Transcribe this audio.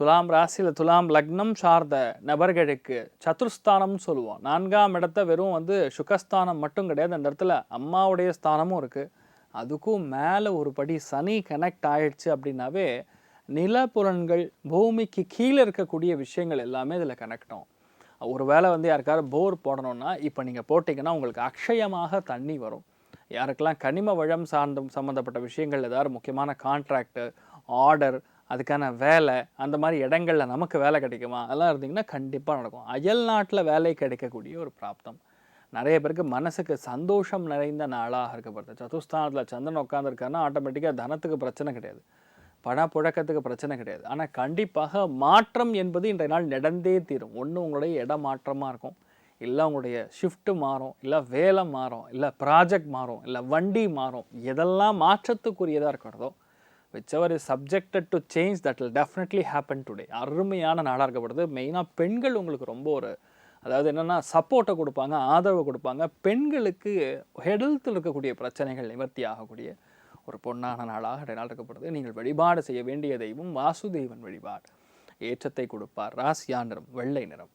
துலாம் ராசியில் துலாம் லக்னம் சார்ந்த நபர்களுக்கு சத்துருஸ்தானம்னு சொல்லுவோம். நான்காம் இடத்த வெறும் வந்து சுகஸ்தானம் மட்டும் கிடையாது. அந்த இடத்துல அம்மாவுடைய ஸ்தானமும் இருக்குது அதுக்கும் மேலே ஒரு படி சனி கனெக்ட் ஆயிடுச்சு அப்படின்னாவே நிலப்புலன்கள் பூமிக்கு கீழே இருக்கக்கூடிய விஷயங்கள் எல்லாமே இதில் கனெக்ட் ஆகும். ஒரு வேளை வந்து யாருக்காவது போர் போடணும்னா இப்போ நீங்கள் போட்டிங்கன்னா உங்களுக்கு அக்ஷயமாக தண்ணி வரும். யாருக்கெல்லாம் கனிம வளம் சார்ந்த சம்மந்தப்பட்ட விஷயங்கள் ஏதாவது முக்கியமான கான்ட்ராக்டு ஆர்டர் அதுக்கான வேலை அந்த மாதிரி இடங்களில் நமக்கு வேலை கிடைக்குமா? அதெல்லாம் இருந்தீங்கன்னா கண்டிப்பாக நடக்கும். அயல் நாட்டில் வேலை கிடைக்கக்கூடிய ஒரு பிராப்தம். நிறைய பேருக்கு மனசுக்கு சந்தோஷம் நிறைந்த நாளாக இருக்கப்படுது. சதுஸ்தானத்தில் சந்திரன் உட்காந்துருக்காருன்னா ஆட்டோமேட்டிக்காக தனத்துக்கு பிரச்சனை கிடையாது. பண புழக்கத்துக்கு பிரச்சனை கிடையாது. ஆனால் கண்டிப்பாக மாற்றம் என்பது இன்றைய நாள் நடந்தே தீரும். ஒன்று உங்களுடைய இடம் மாற்றமாக இருக்கும். இல்லை உங்களுடைய ஷிஃப்ட்டு மாறும். இல்லை வேலை மாறும். இல்லை ப்ராஜெக்ட் மாறும். இல்லை வண்டி மாறும். எதெல்லாம் மாற்றத்துக்குரியதாக இருக்கிறதோ whichever is subjected to change that'll definitely happen today அருமையான நாளாக இருக்கப்படுது. மெயினாக பெண்கள் உங்களுக்கு ரொம்ப ஒரு அதாவது என்னென்னா சப்போர்ட்டை கொடுப்பாங்க ஆதரவை கொடுப்பாங்க. பெண்களுக்கு ஹெல்த்தில் இருக்கக்கூடிய பிரச்சனைகள் நிவர்த்தி ஆகக்கூடிய ஒரு பொன்னான நாளாக இன்றைய நாள் இருக்கப்படுது. நீங்கள் வழிபாடு செய்ய வேண்டிய தெய்வம் வாசுதேவன் வழிபாடு. ஏற்றத்தை கொடுப்பார். ராசியா நிறம் வெள்ளை நிறம்.